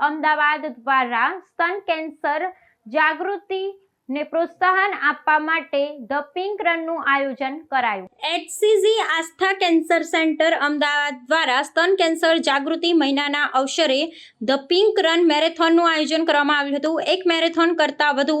અમદાવાદ દ્વારા સ્તન કેન્સર જાગૃતિ ને પ્રોત્સાહન આપવા માટે ધ પિંક રનનું આયોજન કરાયું. HCG Astha cancer centre Ahmedabad દ્વારા સ્તન કેન્સર જાગૃતિ મહિનાના અવસરે ધ પિંક રન મેરેથોનનું આયોજન કરવામાં આવ્યું હતું. એક મેરેથોન કરતાં વધુ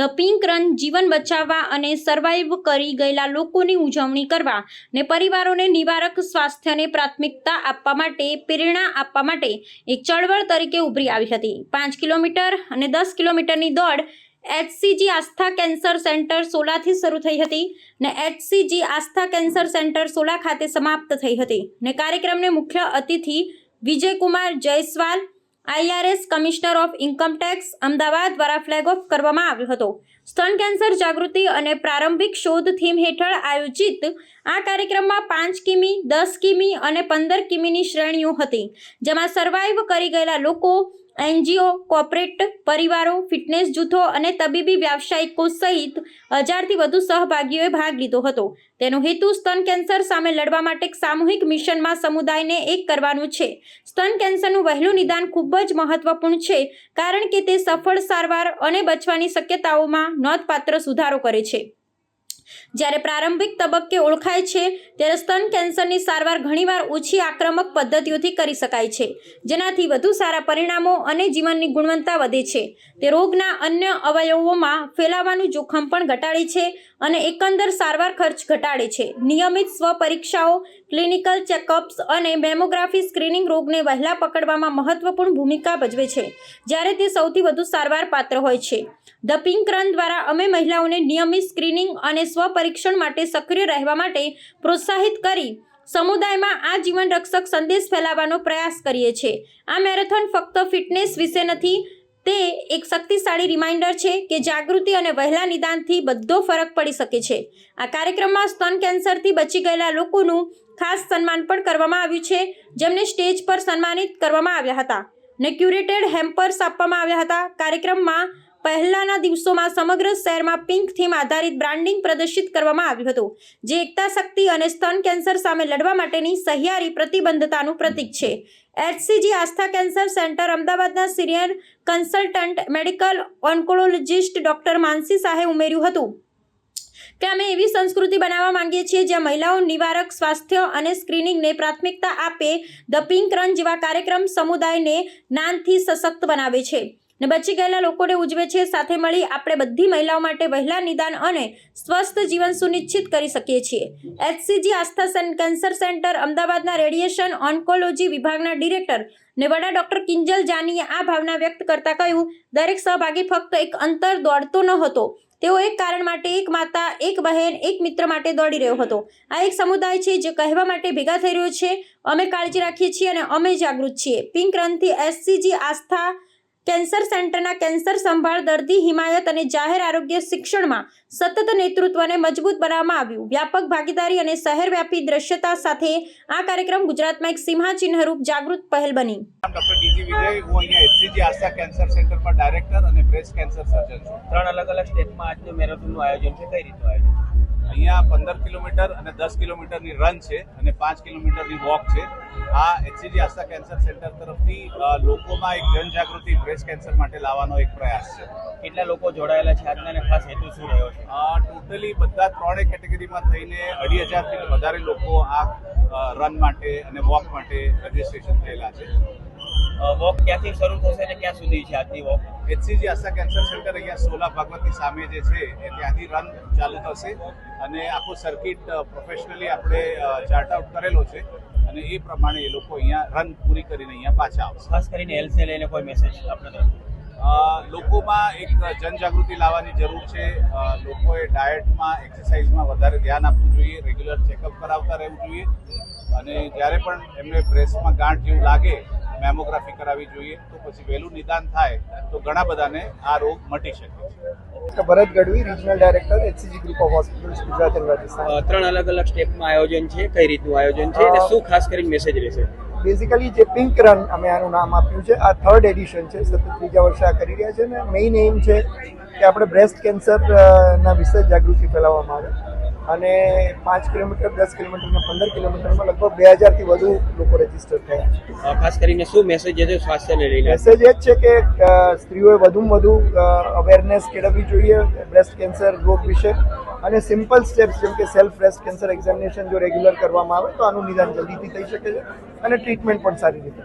ધ પિંક રન જીવન બચાવવા અને સર્વાઈવ કરી ગયેલા લોકોની ઉજવણી કરવા ને પરિવારોને નિવારક સ્વાસ્થ્યને પ્રાથમિકતા આપવા માટે, પ્રેરણા આપવા માટે એક ચળવળ તરીકે ઉભરી આવી હતી. પાંચ કિલોમીટર અને દસ કિલોમીટરની દોડ એચસીજી આસ્થા કેન્સર સેન્ટર સોલાથી શરૂ થઈ હતી ને HCG Astha cancer centre Sola ખાતે સમાપ્ત થઈ હતી ને કાર્યક્રમને મુખ્ય અતિથિ Vijaykumar Jaiswal IRS commissioner of income tax Ahmedabad દ્વારા ફ્લેગ ઓફ કરવામાં આવ્યો હતો. સ્તન કેન્સર જાગૃતિ અને પ્રારંભિક શોધ થીમ હેઠળ આયોજિત આ કાર્યક્રમમાં પાંચ કિમી, દસ કિમી અને પંદર કિમીની શ્રેણીઓ હતી, જેમાં સર્વાઈવ કરી ગયેલા લોકો એનજીઓ, કોર્પોરેટ પરિવારો, ફિટનેસ જૂથો અને તબીબી વ્યાવસાયિકો સહિત હજારથી વધુ સહભાગીઓએ ભાગ લીધો હતો. તેનો હેતુ સ્તન કેન્સર સામે લડવા માટે સામૂહિક મિશનમાં સમુદાયને એક કરવાનું છે. સ્તન કેન્સરનું વહેલું નિદાન ખૂબ જ મહત્વપૂર્ણ છે, કારણ કે તે સફળ સારવાર અને બચવાની શક્યતાઓમાં નોંધપાત્ર સુધારો કરે છે. જ્યારે પ્રારંભિક તબક્કે ઓળખાય છે, ત્યારે સ્તન કેન્સરની સારવાર ઘણીવાર ઓછી આક્રમક પદ્ધતિઓથી કરી શકાય છે, જેનાથી વધુ સારા પરિણામો અને જીવનની ગુણવત્તા વધે છે. તે રોગના અન્ય અવયવોમાં ફેલાવાનું જોખમ પણ ઘટાડે છે અને એકંદર સારવાર ખર્ચ ઘટાડે છે. નિયમિત સ્વપરીક્ષાઓ, ક્લિનિકલ ચેકઅપ્સ અને મેમોગ્રાફી સ્ક્રીનિંગ રોગને વહેલા પકડવામાં મહત્વપૂર્ણ ભૂમિકા ભજવે છે, જ્યારે તે સૌથી વધુ સારવાર પાત્ર હોય છે. ધ પિંક રન દ્વારા અમે મહિલાઓને નિયમિત સ્ક્રીનિંગ અને સ્વપરીક્ષણ માટે સક્રિય રહેવા માટે પ્રોત્સાહિત કરી સમુદાયમાં આ જીવન રક્ષક સંદેશ ફેલાવવાનો પ્રયાસ કરીએ છીએ. આ મેરેથોન ફક્ત ફિટનેસ વિશે નથી, તે એક શક્તિશાળી રિમાઇન્ડર છે કે જાગૃતિ અને વહેલા નિદાનથી બધો ફરક પડી શકે છે. આ કાર્યક્રમમાં સ્તન કેન્સરથી બચી ગયેલા લોકોનું ખાસ સન્માન પણ કરવામાં આવ્યું છે, જેમને સ્ટેજ પર સન્માનિત કરવામાં આવ્યા હતા. ને ક્યુરેટેડ હેમ્પર્સ આપવામાં આવ્યા હતા. કાર્યક્રમમાં પહેલાના દિવસોમાં સમગ્ર શહેરમાં પિંક થીમ આધારિત બ્રાન્ડિંગ પ્રદર્શિત કરવામાં આવ્યું હતું, જે એકતા શક્તિ અને સ્તન કેન્સર સામે લડવા માટેની સહિયારી પ્રતિબદ્ધતાનું પ્રતીક છે. એચસીજી આસ્થા કેન્સર સેન્ટર અમદાવાદના senior consultant medical oncologist doctor Mansi શાહે ઉમેર્યું હતું કે અમે એવી સંસ્કૃતિ બનાવવા માંગીએ છીએ જ્યાં મહિલાઓ નિવારક, સ્વાસ્થ્ય અને સ્ક્રીનિંગને પ્રાથમિકતા આપે, ધ પિંક રન જેવા કાર્યક્રમ સમુદાયને જ્ઞાનથી સશક્ત બનાવે છે. ને બચી ગયેલા લોકોને ઉજવે છે. સાથે મળી આપણે બધી મહિલાઓ માટે વહેલા નિદાન અને સ્વસ્થ જીવન સુનિશ્ચિત કરી શકીએ છીએ. એચસીજી આસ્થા કેન્સર સેન્ટર, અમદાવાદના રેડિયેશન ઓન્કોલોજી વિભાગના ડિરેક્ટર ને વડા ડોક્ટર કિંજલ જાનીએ આ ભાવના વ્યક્ત કરતા કહ્યું, દરેક સહભાગી ફક્ત એક અંતર દોડતો ન હતો. તેઓ એક કારણ માટે એક માતા, એક બહેન, એક મિત્ર માટે દોડી રહ્યો હતો. આ એક સમુદાય છે જે કહેવા માટે ભેગા થઈ રહ્યો છે. અમે કાળજી રાખીએ છીએ અને અમે જાગૃત છીએ. પિંક રનથી એસસીજી આસ્થા કેન્સર સેન્ટરના કેન્સર સંભાળ દર્દી હિમાયત અને જાહેર આરોગ્ય શિક્ષણમાં સતત નેતૃત્વને મજબૂત બનાવવામાં આવ્યું. વ્યાપક ભાગીદારી અને શહેરવ્યાપી દ્રશ્યતા સાથે આ કાર્યક્રમ ગુજરાતમાં એક સિંહાચિહ્નરૂપ જાગૃત પહેલ બની. Doctor D G Vijay. હું અહીંયા એચસીજી આસ્થા કેન્સર સેન્ટરમાં ડાયરેક્ટર અને બ્રેસ્ટ કેન્સર સર્જન છું. ત્રણ અલગ અલગ સ્ટેપમાં આજનું મેરેથોનનું આયોજન છે. કઈ રીતનું આયોજન? અહીંયા પંદર કિલોમીટર અને દસ કિલોમીટરની રન છે અને પાંચ કિલોમીટરની વોક છે. આ એચસીજી આસ્થા કેન્સર સેન્ટર તરફથી લોકોમાં એક જનજાગૃતિ બ્રેસ્ટ કેન્સર માટે લાવવાનો એક પ્રયાસ છે. કેટલા લોકો જોડાયેલા છે? આજના અને ખાસ હેતુ શું રહ્યો છે? ટોટલી બધા ત્રણેય કેટેગરીમાં થઈને અઢી હજારથી વધારે લોકો આ રન માટે અને વોક માટે રજીસ્ટ્રેશન થયેલા છે. વોક ક્યાંથી શરૂ થશે અને ક્યાં સુધી છે આજની walk HCG Astha cancer centre અહીંયા સોલા ભગવતી સામે જે છે એ ત્યાંથી રન ચાલુ થશે. અને આખું સર્કિટ પ્રોફેશનલી આપણે ચાર્ટ આઉટ કરેલો છે. અને એ પ્રમાણે એ લોકો અહીંયા રન પૂરી કરીને અહીંયા પાછા આવશે. ખાસ કરીને હેલ્થને લઈને કોઈ મેસેજ આપણે તરફ લોકોમાં એક જનજાગૃતિ લાવવાની જરૂર છે. લોકોએ ડાયટમાં એક્સરસાઇઝમાં વધારે ધ્યાન આપવું જોઈએ. રેગ્યુલર ચેકઅપ કરાવતા રહેવું જોઈએ. અને જ્યારે પણ એમને બ્રેસ્ટમાં ગાંઠ જેવું લાગે મેમોગ્રાફી કરાવવી જોઈએ તો પછી વહેલું નિદાન થાય તો ઘણા બધાને આ રોગ મટી શકે છે. Bharat Gadhvi regional director HCG group of hospitals Gujarat and Rajasthan. ત્રણ અલગ અલગ સ્ટેપમાં આયોજન છે કઈ રીતનું આયોજન છે અને શું ખાસ કરીને મેસેજ રહેશે? બેઝિકલી જે પિંક રન અમે આનું નામ આપ્યું છે આ થર્ડ એડિશન છે સતત ત્રીજા વર્ષે આ કરી રહ્યા છે અને મેઇન એમ છે કે આપણે બ્રેસ્ટ કેન્સરના વિશે જાગૃતિ ફેલાવવામાં આવે. અને પાંચ કિલોમીટર દસ કિલોમીટર અને પંદર કિલોમીટરમાં લગભગ બે હજારથી વધુ લોકો રજિસ્ટર થયા છે. ખાસ કરીને શું મેસેજ છે સ્વાસ્થ્યને લઈને? મેસેજ એ જ છે કે સ્ત્રીઓએ વધુમાં વધુ અવેરનેસ કેળવવી જોઈએ બ્રેસ્ટ કેન્સર રોગ વિશે. અને સિમ્પલ સ્ટેપ્સ જેમ કે સેલ્ફ બ્રેસ્ટ કેન્સર એક્ઝામિનેશન જો રેગ્યુલર કરવામાં આવે તો આનું નિદાન જલ્દીથી થઈ શકે છે અને ટ્રીટમેન્ટ પણ સારી રીતે